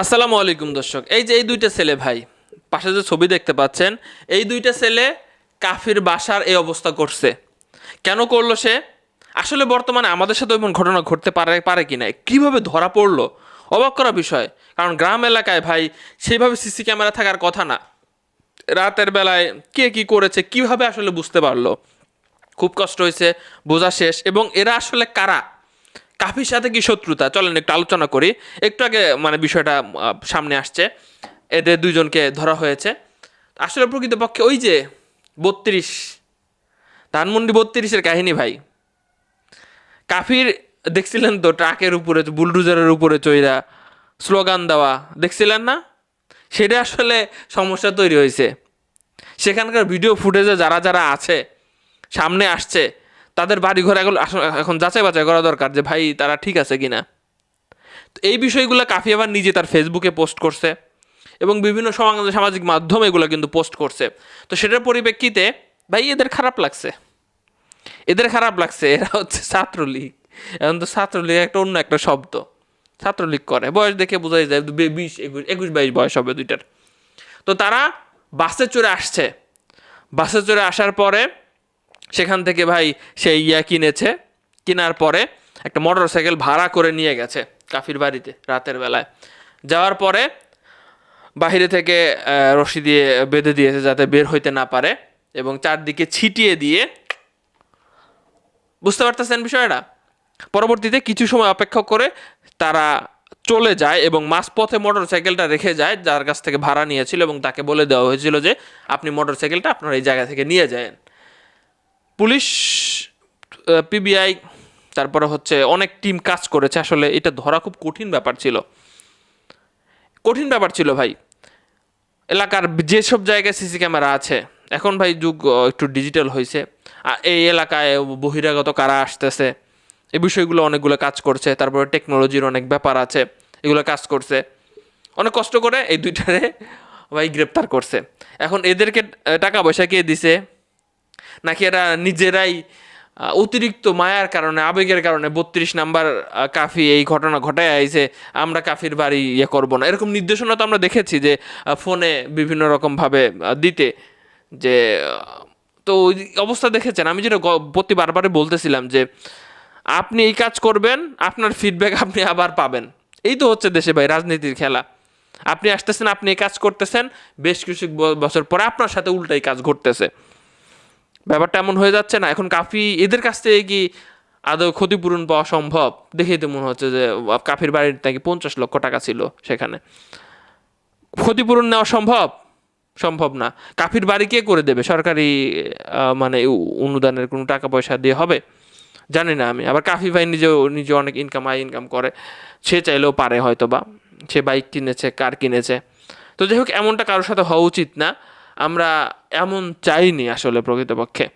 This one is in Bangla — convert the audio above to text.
আসসালামু আলাইকুম দর্শক, এই যে এই দুইটা ছেলে ভাই, পাশে যে ছবি দেখতে পাচ্ছেন, এই দুইটা ছেলে কাফির বাসার এই অবস্থা করছে। কেন করল সে? আসলে বর্তমানে আমাদের সাথে এমন ঘটনা ঘটতে পারে পারে কি না? কীভাবে ধরা পড়ল? অবাক করা বিষয়, কারণ গ্রাম এলাকায় ভাই সেইভাবে সিসি ক্যামেরা থাকার কথা না। রাতের বেলায় কে কি করেছে, কীভাবে আসলে বুঝতে পারল? খুব কষ্ট হয়েছে, বোঝা শেষ। এবং এরা আসলে কারা? কাফির সাথে কি শত্রুতা? চলেন একটু আলোচনা করি। একটু আগে মানে বিষয়টা সামনে আসছে। এদের দুইজনকে ধরা হয়েছে। আসলে প্রকৃতপক্ষে ওই যে বত্রিশ, ধানমন্ডি বত্রিশের কাহিনী ভাই। কাফির, দেখছিলেন তো, ট্রাকের উপরে, বুলডুজারের উপরে চইরা স্লোগান দেওয়া। দেখছিলেন না? সেটা আসলে সমস্যা তৈরি হয়েছে। সেখানকার ভিডিও ফুটেজে যারা যারা আছে, সামনে আসছে তাদের বাড়িঘর আসলে এখন যাচাই বাছাই করা দরকার যে ভাই, তারা ঠিক আছে কিনা। তো এই বিষয়গুলো কাফি আবার নিজে তার ফেসবুকে পোস্ট করছে এবং বিভিন্ন সমাজ- সামাজিক মাধ্যমে এগুলো কিন্তু পোস্ট করছে। তো সেটার পরিপ্রেক্ষিতে, ভাই, এদের খারাপ লাগছে। এদের খারাপ লাগছে, এরা হচ্ছে ছাত্রলীগ। এখন তো ছাত্রলীগ একটা অন্য একটা শব্দ। ছাত্রলীগ করে। বয়স দেখে বোঝাই যায় বিশ, একুশ একুশ, বাইশ বয়স হবে দুইটার। তো তারা বাসে চড়ে আসছে। বাসে চড়ে আসার পরে সেখান থেকে ভাই সেই ইয়া কিনেছে, কেনার পরে একটা মোটর সাইকেল ভাড়া করে নিয়ে গেছে কাফির বাড়িতে রাতের বেলায়। যাওয়ার পরে বাহিরে থেকে রশি দিয়ে বেঁধে দিয়েছে যাতে বের হইতে না পারে এবং চারদিকে ছিটিয়ে দিয়ে। বুঝতে পারতেছেন বিষয়টা? পরবর্তীতে কিছু সময় অপেক্ষা করে তারা চলে যায় এবং মাঝপথে মোটর সাইকেলটা রেখে যায়, যার কাছ থেকে ভাড়া নিয়েছিল এবং তাকে বলে দেওয়া হয়েছিল যে, আপনি মোটর সাইকেলটা আপনার এই জায়গা থেকে নিয়ে যান পুলিশ পিবিআই তারপরে হচ্ছে অনেক টিম কাজ করেছে। আসলে এটা ধরা খুব কঠিন ব্যাপার ছিল। কঠিন ব্যাপার ছিল ভাই। এলাকার যেসব জায়গায় সিসি ক্যামেরা আছে, এখন ভাই যুগ একটু ডিজিটাল হয়েছে এই এলাকায় বহিরাগত কারা আসতেছে, এই বিষয়গুলো অনেকগুলো কাজ করছে। তারপরে টেকনোলজির অনেক ব্যাপার আছে, এগুলো কাজ করছে। অনেক কষ্ট করে এই দুইটারে ভাই গ্রেপ্তার করছে। এখন এদেরকে টাকা পয়সা কে দিছে? নাকি এরা নিজেরাই অতিরিক্ত মায়ার কারণে, আবেগের কারণে বত্রিশ নাম্বার কাফি এই ঘটনা ঘটায় আইছে আমরা কাফির বাড়ি ইয়ে করব না। এরকম নির্দেশনা তো আমরা দেখেছি যে ফোনে বিভিন্ন রকমভাবে দিতে যে তো ওই অবস্থা দেখেছেন। আমি যেটা প্রতি বারবারই বলতেছিলাম যে, আপনি এই কাজ করবেন, আপনার ফিডব্যাক আপনি আবার পাবেন। এই তো হচ্ছে দেশে ভাই, রাজনীতির খেলা। আপনি আসতেছেন, আপনি এই কাজ করতেছেন, বেশ কিছু বছর পরে আপনার সাথে উল্টাই কাজ ঘটতেছে। ব্যাপারটা এমন হয়ে যাচ্ছে না। এখন কাফি এদের কাছ থেকে কি আদৌ ক্ষতিপূরণ পাওয়া সম্ভব? দেখেই তো মনে হচ্ছে যে কাফির বাড়ির নাকি পঞ্চাশ লক্ষ টাকা ছিল সেখানে। ক্ষতিপূরণ নেওয়া সম্ভব? সম্ভব না। কাফির বাড়ি কে করে দেবে? সরকারি মানে অনুদানের কোনো টাকা পয়সা দিয়ে হবে? জানি না আমি। আবার কাফি ভাই নিজেও, নিজে অনেক ইনকাম আয় ইনকাম করে। সে চাইলেও পারে হয়তো বা সে বাইক কিনেছে কার কিনেছে। তো যাই হোক, এমনটা কারোর সাথে হওয়া উচিত না। আমরা এমন চাইনি আসলে প্রকৃতপক্ষে।